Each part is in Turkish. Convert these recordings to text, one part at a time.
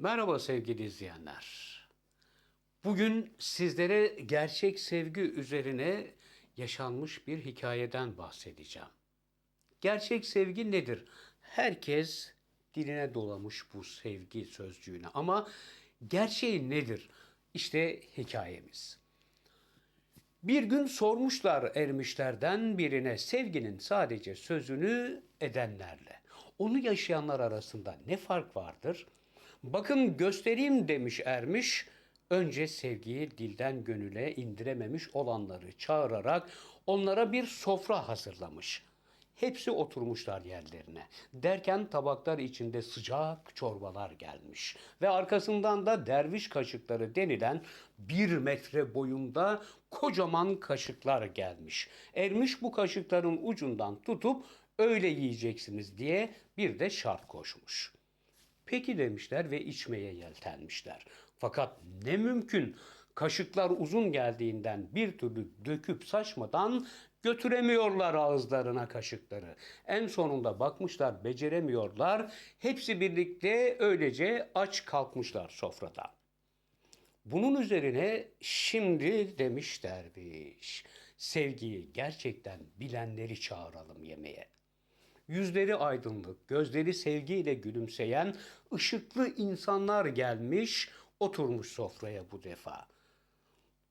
Merhaba sevgili izleyenler. Bugün sizlere gerçek sevgi üzerine yaşanmış bir hikayeden bahsedeceğim. Gerçek sevgi nedir? Herkes diline dolamış bu sevgi sözcüğüne ama gerçeği nedir? İşte hikayemiz. Bir gün sormuşlar ermişlerden birine sevginin sadece sözünü edenlerle. Onu yaşayanlar arasında ne fark vardır? Bakın göstereyim demiş ermiş. Önce sevgiyi dilden gönüle indirememiş olanları çağırarak onlara bir sofra hazırlamış. Hepsi oturmuşlar yerlerine. Derken tabaklar içinde sıcak çorbalar gelmiş. Ve arkasından da derviş kaşıkları denilen bir metre boyunda kocaman kaşıklar gelmiş. Ermiş bu kaşıkların ucundan tutup öyle yiyeceksiniz diye bir de şart koşmuş. Peki demişler ve içmeye yeltenmişler. Fakat ne mümkün kaşıklar uzun geldiğinden bir türlü döküp saçmadan götüremiyorlar ağızlarına kaşıkları. En sonunda bakmışlar beceremiyorlar. Hepsi birlikte öylece aç kalkmışlar sofrada. Bunun üzerine şimdi demiş derviş, sevgiyi gerçekten bilenleri çağıralım yemeğe. Yüzleri aydınlık, gözleri sevgiyle gülümseyen ışıklı insanlar gelmiş, oturmuş sofraya bu defa.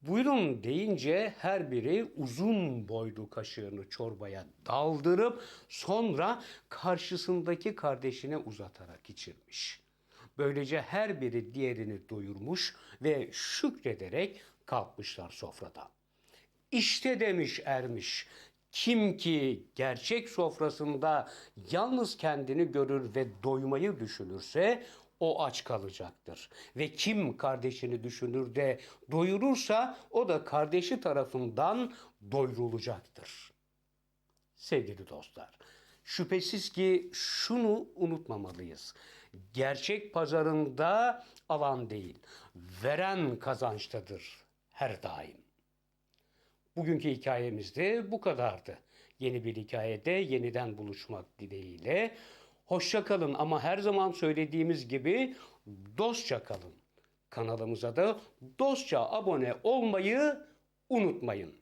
Buyurun deyince her biri uzun boylu kaşığını çorbaya daldırıp sonra karşısındaki kardeşine uzatarak içirmiş. Böylece her biri diğerini doyurmuş ve şükrederek kalkmışlar sofradan. İşte demiş ermiş, kim ki gerçek sofrasında yalnız kendini görür ve doymayı düşünürse o aç kalacaktır. Ve kim kardeşini düşünür de doyurursa o da kardeşi tarafından doyurulacaktır. Sevgili dostlar, şüphesiz ki şunu unutmamalıyız. Gerçek pazarında alan değil, veren kazançtadır her daim. Bugünkü hikayemiz de bu kadardı. Yeni bir hikayede yeniden buluşmak dileğiyle. Hoşça kalın ama her zaman söylediğimiz gibi dostça kalın. Kanalımıza da dostça abone olmayı unutmayın.